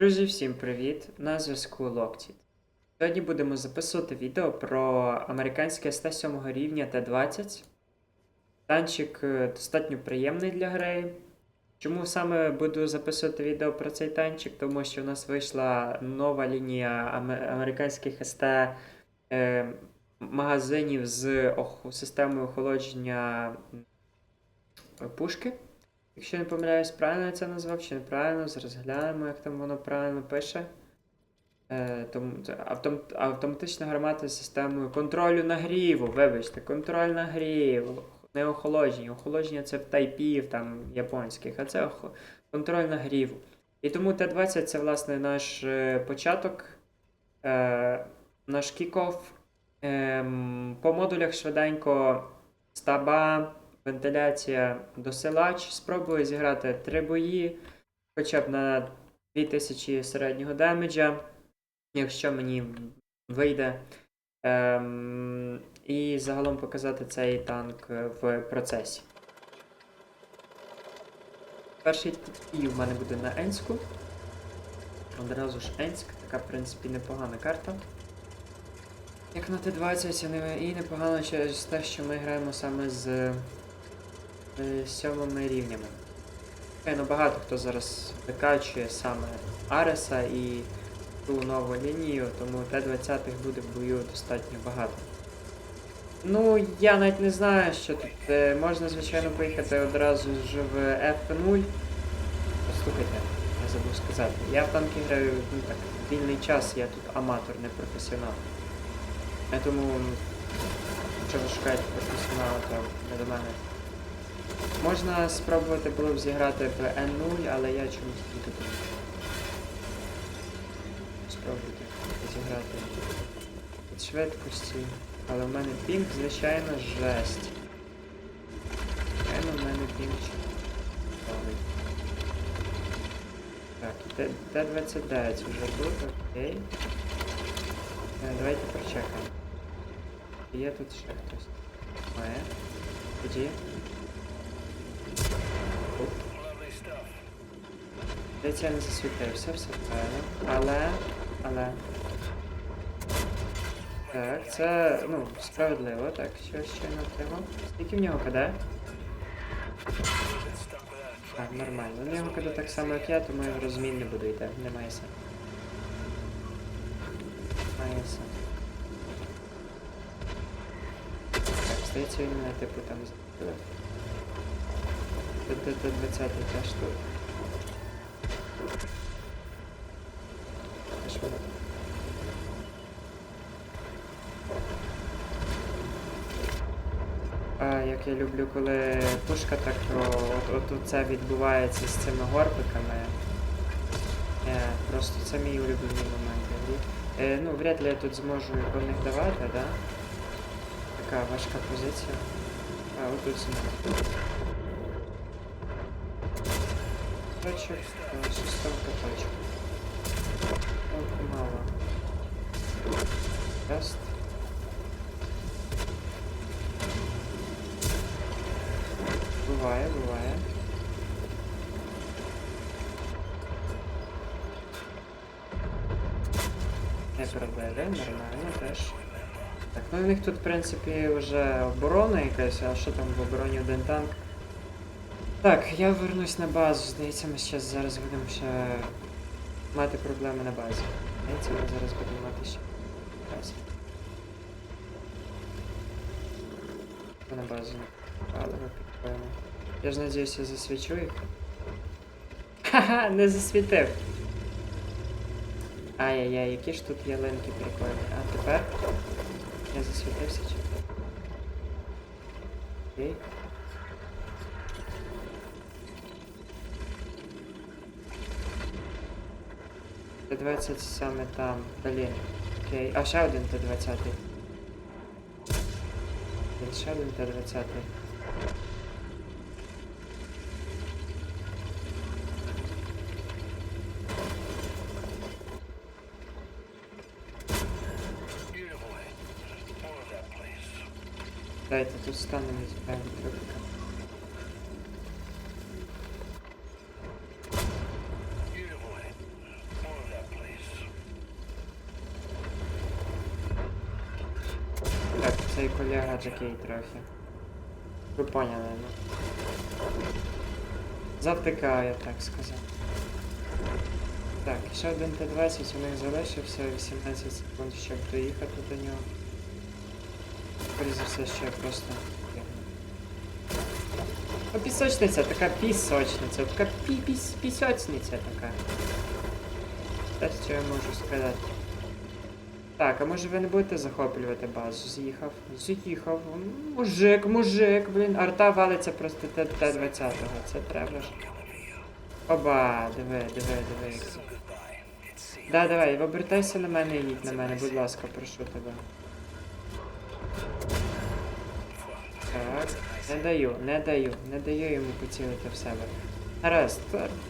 Друзі, всім привіт! На зв'язку Lockheed. Сьогодні будемо записувати відео про американське С7 рівня Т-20. Танчик е, достатньо приємний для гри. Чому саме буду записувати відео про цей танчик? Тому що в нас вийшла нова лінія американських СТ е, магазинів з системою охолодження пушки. Якщо не помиляюсь, правильно я це назвав чи неправильно, зараз глянемо, як там воно правильно пише. Е, тому, автом, автоматична гармата з системою контролю нагріву. Вибачте, контроль нагріву. Не охолодження. Охолодження це в тайпів там японських, а це охо- контроль нагріву. І тому Т-20 це, власне, наш е, початок, е, наш кікоф. Ем, по модулях швиденько стаба, вентиляція, досилач. Спробую зіграти три бої, хоча б на 2000 середнього демеджа, якщо мені вийде. Ем, і загалом показати цей танк в процесі. Перший бій в мене буде на Енську. Одразу ж Енськ, така, в принципі, непогана карта. Як на Т-20 і непогано через те, що ми граємо саме з сьомими рівнями. Звичайно, багато хто зараз викачує саме Ареса і ту нову лінію, тому Т-20 буде в бою достатньо багато. Ну, я навіть не знаю, що тут. е, можна, звичайно, поїхати одразу ж в F0. Послухайте, я забув сказати. Я в танки граю ну, так, вільний час, я тут аматор, не професіонал. Я тому, якщо ви шукаєте професіонала, то не мене. Можна спробувати було б зіграти в N0, але я чомусь тут. Спробуйте зіграти від швидкості. Але в мене пінг, звичайно, жесть. Звичайно, в мене пінг. Так, Т- Т-29 вже тут, окей. Давайте прочекаємо. Є тут ще хтось? Має. Тоді. Здається, я не засвітився, все правильно. Але. Але. Так, це, ну, справедливо, так, що ще не отримав. Скільки в нього КД? Так, нормально. У нього КД так само, як я, тому я в розмін не буду йти. Немає сенсу. Немає сенсу. Так, здається, він мене типу там збив. Тут 20 теж тут. Теж воно. А, як я люблю, коли пушка так о, от, от це відбувається з цими горбиками. Е, просто це мій улюблений момент. Е, ну, вряд ли я тут зможу по них давати, да? Така важка позиція. А, отут зможу. Точок, е, шестовка точок. Ох, мало. Тест. Буває, буває. Не пробили, нормально теж. Так, ну у них тут, в принципі, вже оборона якась, а що там в обороні один танк? Так, я вернусь на базу. Здається, ми зараз зараз будемо ще мати проблеми на базі. Здається, ми зараз будемо мати ще базі. На базу підпаємо. Я ж надіюсь, я засвічу їх. Ха-ха, не засвітив. Ай-яй-яй, які ж тут ялинки прикольні. А тепер я засвітився чи? Окей. Т-20 саме там, блін. Окей. А ще один Т-20. Блін, Ще один Т-20. становись певні трубка. Так, цей колега такий трохи. Ви поняли, ну. Затикає, так сказати. Так, ще один Т-20 у них залишився, 18 секунд, щоб доїхати до нього. Скоріше за просто. Ну, пісочниця, така пісочниця, така пі-піс пісочниця така. Те, що я можу сказати. Так, а може ви не будете захоплювати базу? З'їхав. З'їхав. Мужик, мужик, блін. Арта валиться просто Т- Т-20. Це треба ж. Оба, диви, диви, диви. Да, давай, обертайся на мене і їдь на мене, будь ласка, прошу тебе. Так, не даю, не даю, не даю йому поцілити в себе. Гаразд,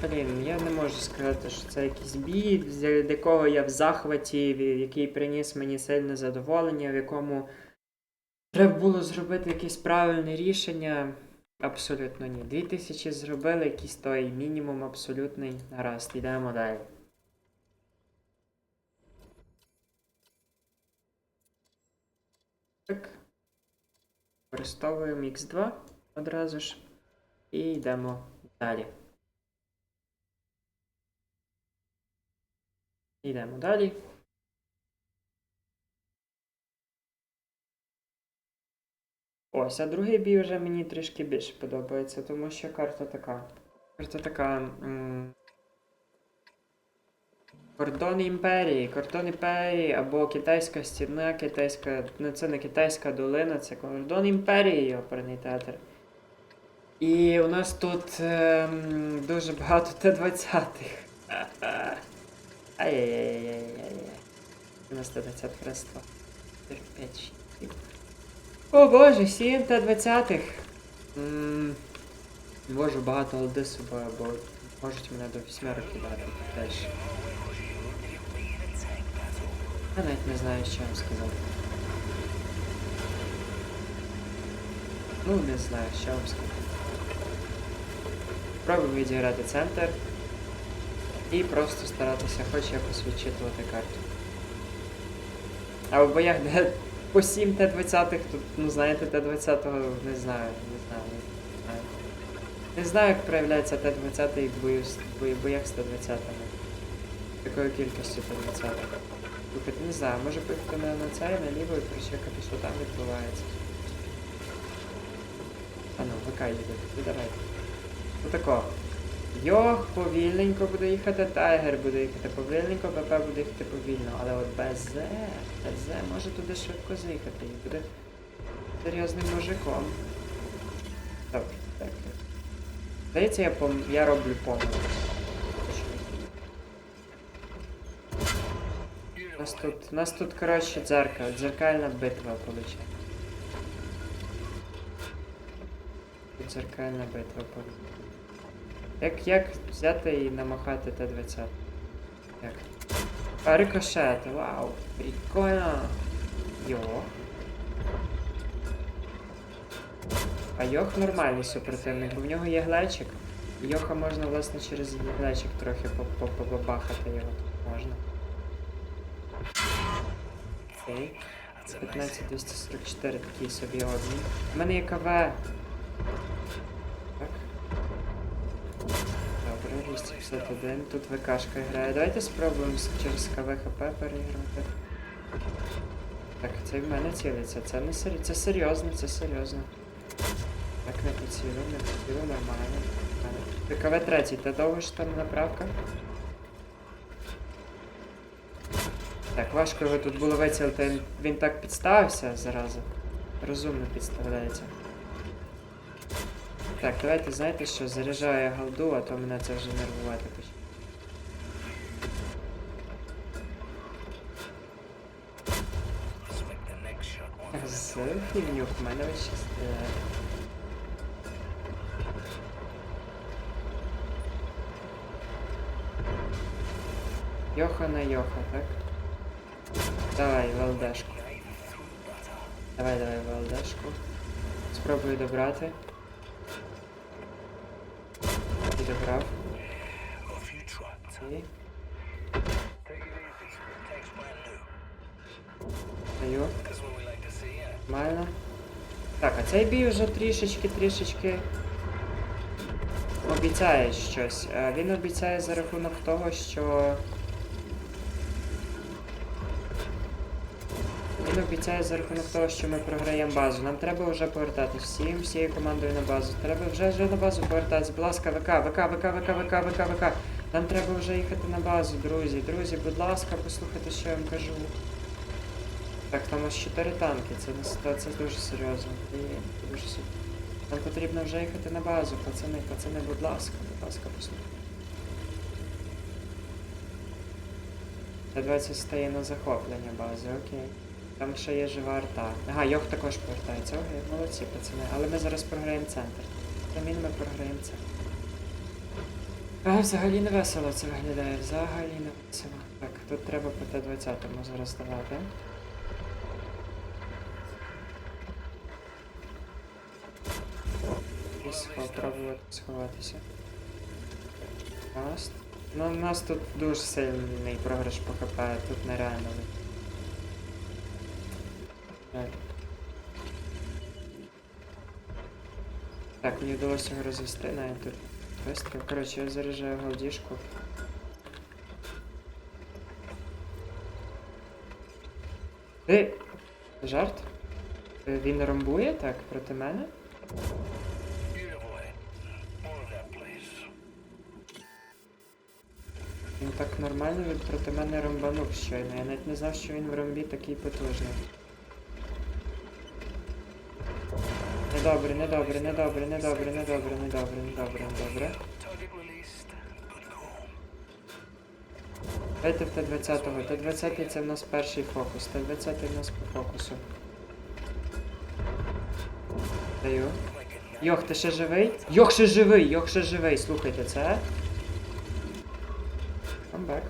блін, я не можу сказати, що це якийсь бій, з якого я в захваті, який приніс мені сильне задоволення, в якому треба було зробити якесь правильне рішення. Абсолютно ні. 2000 зробили, якийсь той мінімум абсолютний. Гаразд, йдемо далі. Так. Використовуємо X2 одразу ж. І йдемо далі. Йдемо далі. Ось, а другий бій вже мені трішки більше подобається, тому що карта така. Карта така. М- Кордон імперії, кордон імперії або китайська стіна, китайська. Ну це не китайська долина, це кордон імперії, оперний театр. І у нас тут ем, дуже багато Т-20. Ай-яй-яй-яй-яй-яй. У нас Т-20 просто. 5 О боже, 7 Т-20. М, Можу багато голди з собою, бо можуть мене до вісьмерок кидати теж. Я навіть не знаю, що вам сказати. Ну, не знаю, що вам сказати. Пробую відіграти центр і просто старатися хоч якось відчитувати карту. А в боях, де по 7 Т-20, тут, ну знаєте, Т-20 не знаю, не знаю, не знаю. Не знаю, як проявляється Т-20 в боях з Т-20. Такою кількістю Т-20. Слухайте, не знаю, може поїхати на, на цей, наліво і прочекати, що там відбувається. А ну, ВК їде, ну давайте. Отако. Йох, повільненько буде їхати, Тайгер буде їхати повільненько, ПП буде їхати повільно, але от БЗ, БЗ може туди швидко заїхати і буде серйозним мужиком. Добре, так. Здається, я, пом... я роблю помилку. У нас тут, у нас тут, коротше, дзеркало, дзеркальна битва виходить. Дзеркальна битва виходить. Як, як взяти і намахати Т-20? Як? А, рикошет, вау, прикольно. Йох. А Йох нормальний супротивник, бо в нього є глечик. Йоха можна, власне, через глечик трохи по- по- побабахати його тут можна. Окей. 15244 такий собі обмін. У мене є КВ. Так. Добре, 251. Тут ВКшка грає. Давайте спробуємо через КВ ХП переіграти. Так, це в мене цілиться. Це не сер... Це серйозно, це серйозно. Так, не поцілив, не поцілив, нормально. нормально. КВ третій, та довго ж там направка? Так, важко його тут було вицілити, він, так підставився зараза. Розумно підставляється. Так, давайте знаєте що, заряджаю я голду, а то мене це вже нервувати почне. З фігню в мене весь стріляє. Йоха на Йоха, так? Давай, Валдешку. Давай, давай, Валдешку. Спробую добрати. І добрав. І... Даю. Нормально. Так, а цей бій вже трішечки-трішечки обіцяє щось. Е, Він обіцяє за рахунок того, що. Обіцяє за рахунок того, що ми програємо базу. Нам треба вже повертатись всім, всією командою на базу. Треба вже вже на базу повертатись. Будь ласка, ВК, ВК, ВК, ВК, ВК, ВК, ВК. Нам треба вже їхати на базу, друзі. Друзі, будь ласка, послухайте, що я вам кажу. Так, там аж 4 танки, це, не с- дуже серйозно. Блін, дуже серйозно. Нам потрібно вже їхати на базу, пацани, пацани, будь ласка, будь ласка, послухайте. Т-20 стає на захоплення бази, окей. Там ще є жива арта. Ага, Йох також повертається. Окей, молодці, пацани. Але ми зараз програємо центр. Замін ми програємо центр. А, взагалі не весело це виглядає, взагалі не весело. Так, тут треба по Т-20 зараз давати. І спробувати сховатися. Раз. Ну, у нас тут дуже сильний програш по ХП, тут нереально. Так. Так, мені вдалося його розвести навіть тут. Быстро. Коротше, я заряджаю голдішку. Ти. Жарт? Е, Він ромбує так проти мене? Він так нормально він проти мене ромбанув щойно. Я навіть не знав, що він в ромбі такий потужний. Недобре, недобре, недобре, недобре, недобре, недобре, недобре, недобре. Дайте в Т-20. Т-20 це в нас перший фокус. Т-20 в нас по фокусу. Даю. Йох, ти ще живий? Йох ще живий, йох ще живий. Слухайте, це. Камбек.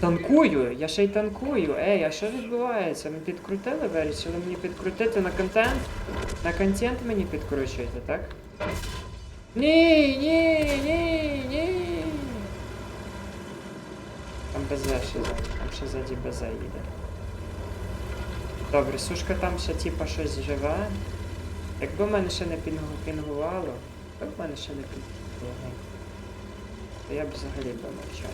Танкую! Я ще й танкую. Ей, а що відбувається? Ми підкрутили, вирішили мені підкрутити на контент? На контент мені підкручуєте, так? Ні, ні, ні, ні. Там БЗ ще ззаді, там ще ззаді БЗ їде. Добре, сушка там ще типа щось живе. Якби в мене ще не пінгу- пінгувало, якби в мене ще не пінгувало, то я б взагалі би мовчав.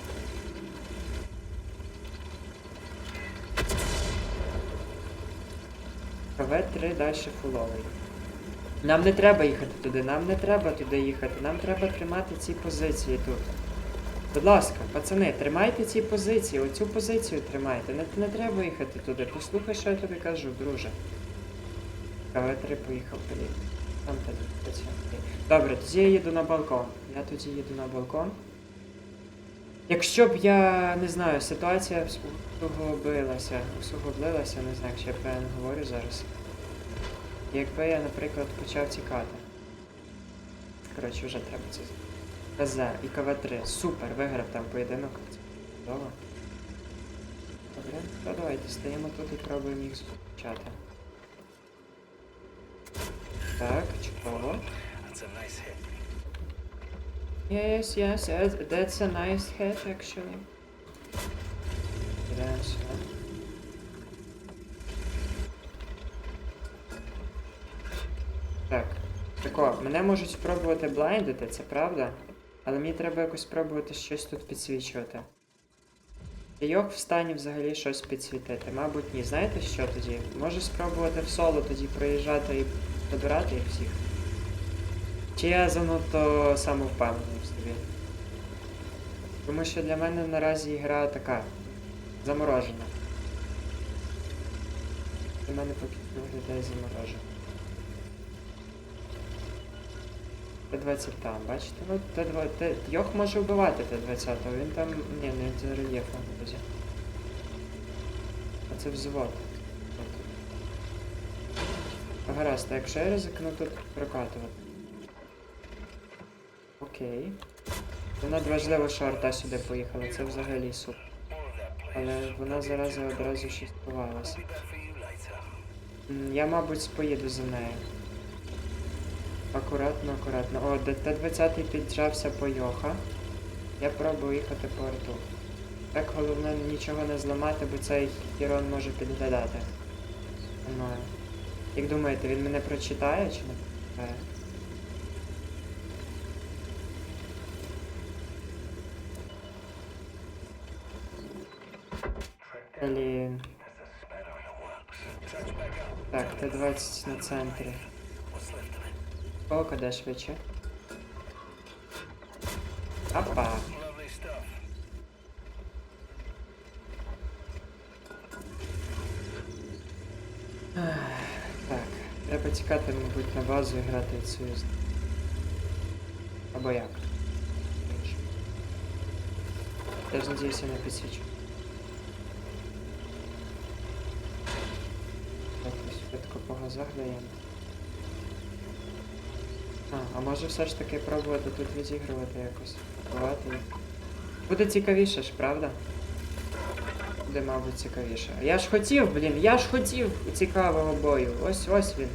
КВ-3 далі фуловий. Нам не треба їхати туди, нам не треба туди їхати, нам треба тримати ці позиції тут. Будь ласка, пацани, тримайте ці позиції, оцю позицію тримайте. Не, не треба їхати туди. Послухай, що я тобі кажу, друже. КВ-3 поїхав тоді. Там тоді. Добре, тоді я їду на балкон. Я тоді їду на балкон. Якщо б я не знаю, ситуація усугубилася, усугублилася, не знаю, якщо я правильно говорю зараз. Якби я, наприклад, почав тікати. Коротше, вже треба це. КЗ і КВ-3. Супер, виграв там поєдинок. Чудово. Добре, то давайте стаємо тут і пробуємо їх зустрічати. Так, чудово. Yes, yes, yes, that's a nice hat actually. Сюди. Так. Тако, мене можуть спробувати блайндити, це правда. Але мені треба якось спробувати щось тут підсвічувати. Йох в стані взагалі щось підсвітити. Мабуть, ні. Знаєте що тоді? Може спробувати в соло тоді проїжджати і добирати їх всіх? Чи я занадто самовпевнений? Тому що для мене наразі гра така заморожена. Для мене поки виглядає заморожена. Т-20 там, бачите? От Т-2, Т... Йох може вбивати Т-20, він там... Ні, не це рельєфом, друзі. А це взвод. Гаразд, а якщо я ризикну тут прокатувати. Окей. Вона важливо, що арта сюди поїхала, це взагалі супер. Але вона зараза одразу ще сховалася. Я, мабуть, поїду за нею. Акуратно, акуратно. О, Т-20 піджався по Йоха. Я пробую їхати по арту. Так головне нічого не зламати, бо цей хірон може підглядати. мною. Як думаєте, він мене прочитає чи не прочитає? Блін. Так, Т-20 на центрі. Кого куди швидше? Опа. Ах, Так, треба тікати, мабуть, на базу і грати в союз. Або як? Я ж надіюся, не підсвічу. Швидко по газах даємо. А, а може все ж таки пробувати тут відігрувати якось. Бувати. Буде цікавіше ж, правда? Буде, мабуть, цікавіше. Я ж хотів, блін, я ж хотів цікавого бою. Ось ось він.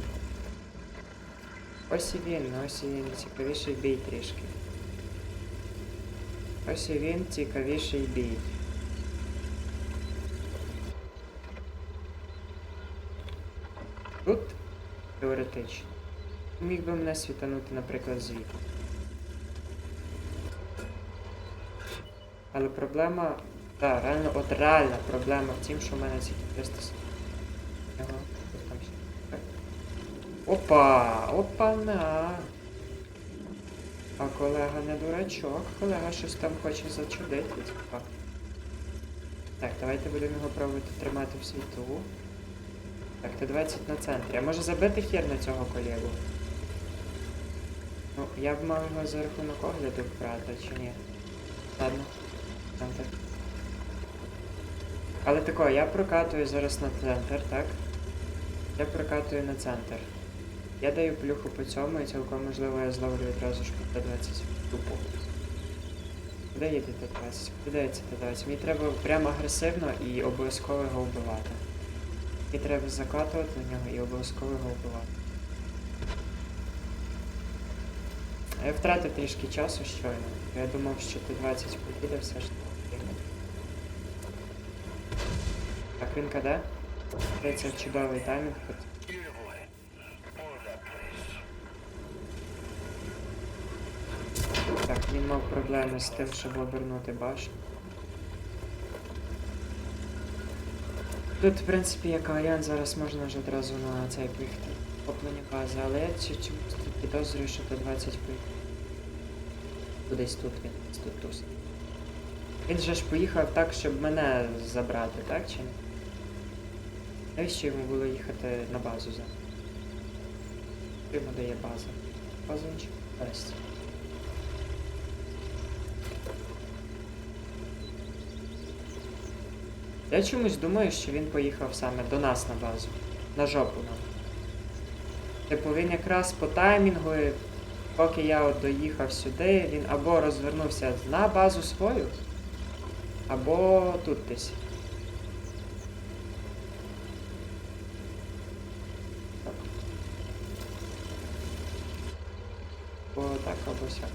Ось і він, ось і він. Цікавіший бій трішки. Ось і він, цікавіший бій. Тут теоретично. Міг би мене світанути, наприклад, звідти. Але проблема. Так, реально, от реальна проблема в тім, що в мене тільки 300 Ага, там ще. Опа! Опа-на! А колега не дурачок, колега щось там хоче зачудити. Так, давайте будемо його пробувати тримати в світу. Так, Т-20 на центрі. А може забити хер на цього колегу? Ну, я б мав його за рахунок огляду брати, чи ні? Ладно. Так. Але тако, я прокатую зараз на центр, так? Я прокатую на центр. Я даю плюху по цьому і цілком можливо я зловлю відразу ж по Т-20 тупо. Куди їде Т-20? Куди дається Т-20? Мені треба прямо агресивно і обов'язково його вбивати. Мені треба закатувати на нього і обов'язково його вбивати. Я втратив трішки часу щойно. Я думав, що Т-20 поїде все ж таки. Так, він КД? Це чудовий таймінг. Так, він мав проблеми з тим, щоб обернути башню. Тут, в принципі, як варіант, зараз можна вже одразу на цей поїхати поплення бази, але я чомусь тут підозрюю, що Т-20 поїхав. Кудись тут він, тут туз. Він же ж поїхав так, щоб мене забрати, так чи ні? Навіщо йому було їхати на базу за? Йому дає база? Базу нічого не Я чомусь думаю, що він поїхав саме до нас на базу. На жопу нам. Типу він якраз по таймінгу, поки я от доїхав сюди, він або розвернувся на базу свою, або тут десь. Або так, або сяк.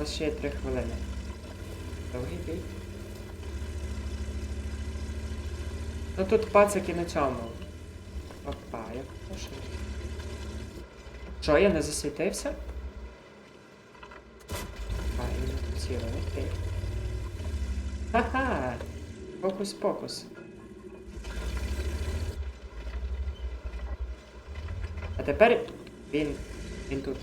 Нас ще є три хвилини. Довгий бій. Ну тут пацаки на цьому. Опа, як пошли. Що, я не засвітився? А, і не хотіли, окей. Ха-ха! Фокус-покус. А тепер він. він тут.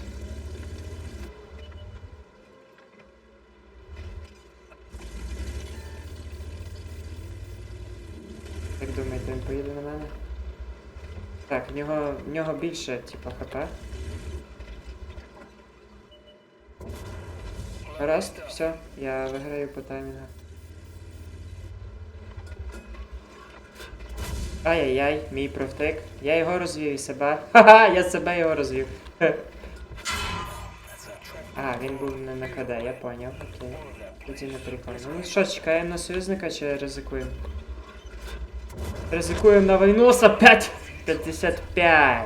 Як думаєте, він поїде на мене? Так, в нього, в нього більше, типа, хп. Гаразд, все, я виграю по таймінгу. Ай-яй-яй, мій провтик. Я його розвів і себе. Ха-ха, я себе його розвів. А, він був не на КД, я поняв, окей. Тоді не прикольно. Ну що, чекаємо на союзника чи ризикуємо? Ризикуємо на Вайноса 5,55.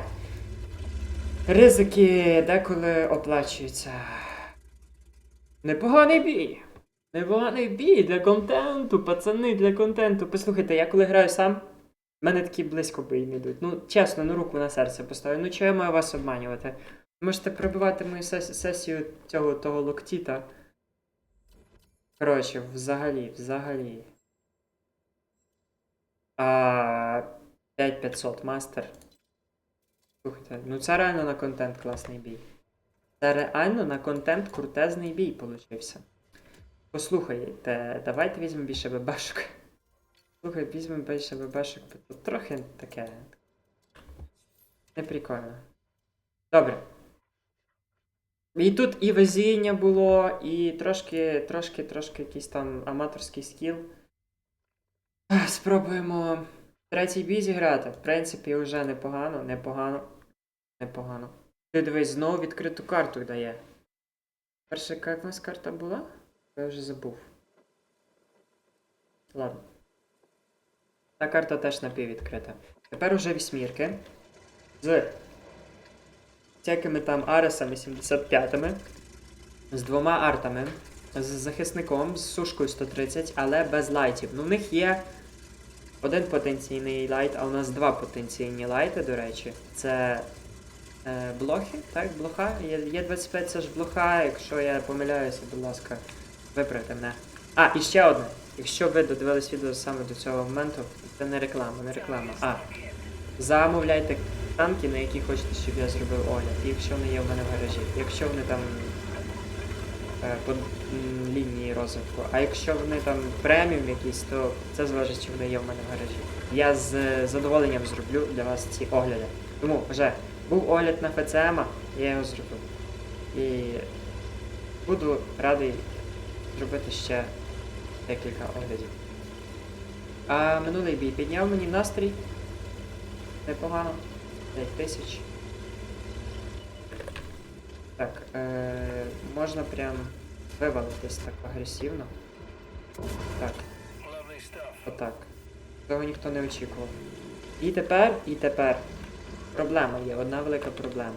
Ризики деколи оплачуються. Непоганий бій. Непоганий бій для контенту, пацани, для контенту. Послухайте, я коли граю сам, мене такі близько бої не йдуть. Ну, чесно, ну руку на серце поставлю. Ну чого я маю вас обманювати? Можете пробивати мою сес- сесію цього того локтіта. Коротше, взагалі, взагалі. А 5500 мастер. Слухайте, ну це реально на контент класний бій. Це реально на контент крутезний бій получився. Послухайте, давайте візьмемо більше бебешок. Слухай, візьмемо більше бебешок, бо тут трохи таке. Не прикольно. Добре. І тут і везіння було, і трошки, трошки, трошки якийсь там аматорський скіл. Спробуємо третій бій зіграти. В принципі, вже непогано, непогано, непогано. Ти дивись, знову відкриту карту дає. Перша яка в нас карта була? Я вже забув. Ладно. Та карта теж напіввідкрита. Тепер уже вісьмірки. З всякими там Аресами 75-ми. З двома артами. З захисником, з сушкою 130, але без лайтів. Ну, в них є один потенційний лайт, а у нас два потенційні лайти, до речі. Це е, блохи, так, блоха. Є, є 25 це ж блоха, якщо я помиляюся, будь ласка, виправте мене. А, і ще одне. Якщо ви додивились відео саме до цього моменту, це не реклама, не реклама. А. Замовляйте танки, на які хочете, щоб я зробив огляд. Якщо вони є в мене в гаражі. Якщо вони там по лінії розвитку. А якщо вони там преміум якісь, то це залежить, чи вони є в мене в гаражі. Я з е, задоволенням зроблю для вас ці огляди. Тому вже був огляд на ФЦМ, я його зробив. І буду радий зробити ще декілька оглядів. А минулий бій підняв мені настрій. Непогано. 5 тисяч. Так, е- можна прям вивалитись так агресивно. Так. Отак. Цього ніхто не очікував. І тепер, і тепер. Проблема є, одна велика проблема.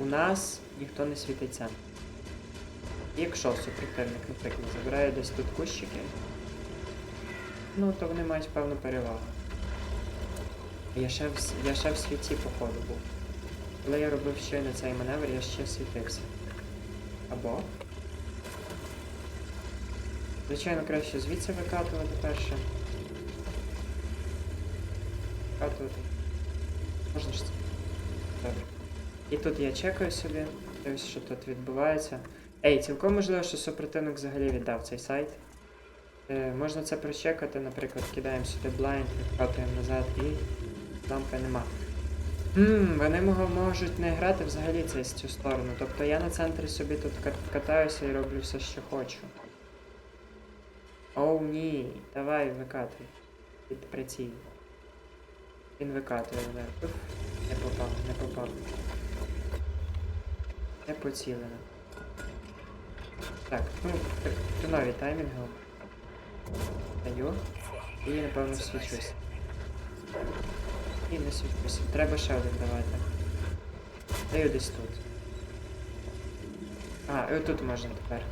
У нас ніхто не світить центр. Якщо супротивник, наприклад, забирає десь тут кущики, ну то вони мають певну перевагу. Я ще в, я ще в світі походу був. Коли я робив щойно цей маневр, я ще світився. Або. Звичайно, краще звідси викатувати перше. Викатувати. Можна ж це? Добре. І тут я чекаю собі, дивлюсь, що тут відбувається. Ей, цілком можливо, що супротивник взагалі віддав цей сайт. Е, можна це прочекати, наприклад, кидаємо сюди блайнд, відкатуємо назад і лампи нема. Хм, вони можуть не грати взагалі це з цю сторону. Тобто я на центрі собі тут катаюся і роблю все, що хочу. Оу ні, давай викатуй. Під приціл. Він викатує. Уф, Не попав, не попав. Не поцілено. Так, ну, нові таймінги. Даю. І напевно свічусь. І не свічусь. Треба ще один давати. Даю десь тут. А, і отут можна тепер.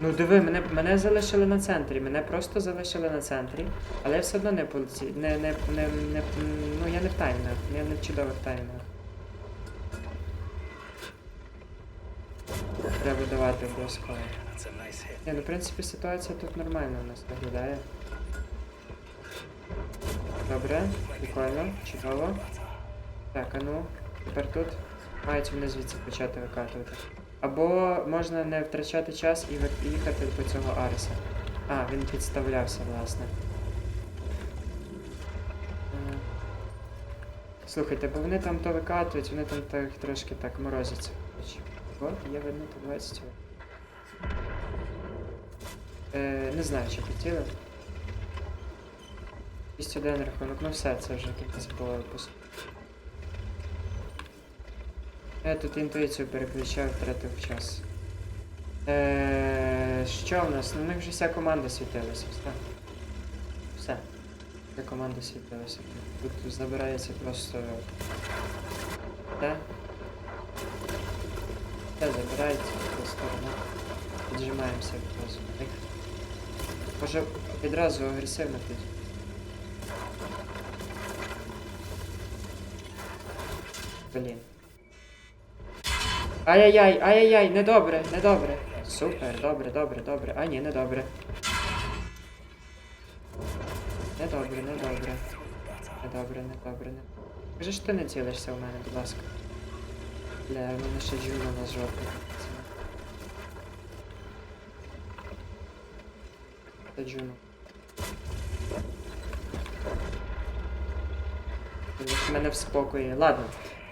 Ну диви, мене, мене залишили на центрі, мене просто залишили на центрі, але я все одно не поліці... не, не, не, не, ну я не в таймінах, я не в чудових таймінах. Треба давати обов'язково. Ні, ну в принципі ситуація тут нормальна у нас виглядає. Добре, прикольно, чудово. Так, а ну, тепер тут мають вони звідси почати викатувати. Або можна не втрачати час і їхати по цього Ареса. А, він підставлявся, власне. Е, Слухайте, бо вони там то викатують, вони там так, трошки так морозяться. Є видно по 20. Е, не знаю, чи хотіли. 201 рахунок, ну все, це вже кінець було випуску. Я тут інтуїцію переключав, втратив час. Е, що в нас? Ну, них вже вся команда світилася. Все. Все. Вся команда світилася. Тут забирається просто. Те. Те забирається сторону. Піджимаємося відразу. Може відразу агресивно тоді. Блін. Ай-яй-яй, ай-яй-яй, недобре, недобре. Супер, добре, добре, добре. А, ні, недобре. Недобре, недобре. Недобре, недобре, не. Скажи, що ти не цілишся у мене, будь ласка. Бля, в мене ще джуна на жопі. Це джуна. Мене в спокої. Ладно.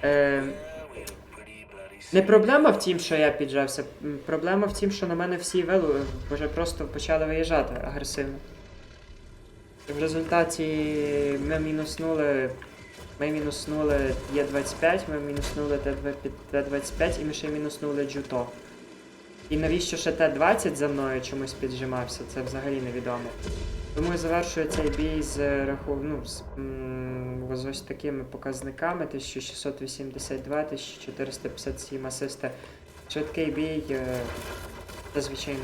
Е, не проблема в тім, що я піджався. Проблема в тім, що на мене всі велу вже просто почали виїжджати агресивно. В результаті ми мінуснули. Ми мінуснули Е25, ми мінуснули Т25 і ми ще мінуснули Джуто. І навіщо ще Т20 за мною чомусь піджимався, це взагалі невідомо. Тому я завершую цей бій з раху... ну, з, з ось такими показниками: 1682, 1457 асиста. Швидкий бій, це, звичайно,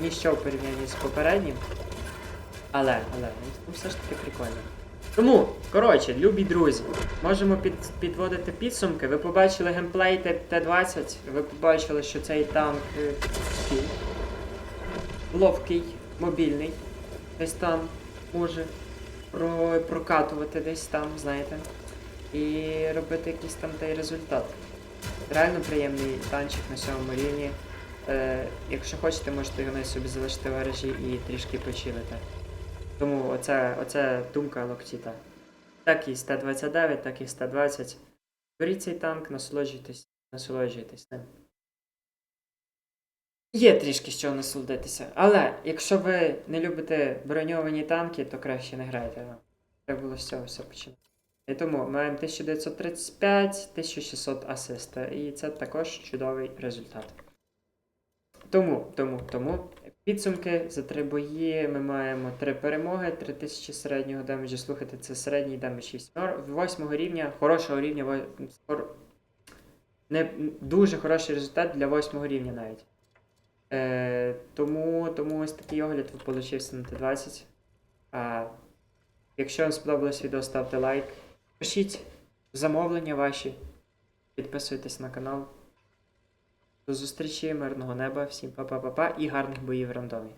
ніщо в порівнянні з попереднім. Але, але, ну все ж таки прикольно. Тому, коротше, любі друзі, можемо під, підводити підсумки. Ви побачили геймплей Т- Т-20, ви побачили, що цей танк е, такий ловкий, мобільний, десь там може про, прокатувати десь там, знаєте, і робити якийсь там той результат. Реально приємний танчик на сьомому рівні. Е, якщо хочете, можете його собі залишити в гаражі і трішки почилити. Тому оце, оце думка Локтіта. Так і з Т-29, так і з Т-20. Беріть цей танк, насолоджуйтесь, насолоджуйтесь ним. Є трішки чого насолодитися. Але якщо ви не любите броньовані танки, то краще не грайте. Треба було з цього все починати. І тому маємо 1935, 1600 асиста. І це також чудовий результат. Тому, тому, тому. Підсумки за три бої ми маємо три перемоги, 3000 середнього демеджу. Слухайте, це середній демедж 8 рівня, хорошого рівня, не, дуже хороший результат для 8 рівня навіть. Е, тому, тому ось такий огляд получився на Т20. А, якщо вам сподобалось відео, ставте лайк. Пишіть замовлення ваші. Підписуйтесь на канал. До зустрічі, мирного неба, всім па-па-па-па і гарних боїв в рандомі.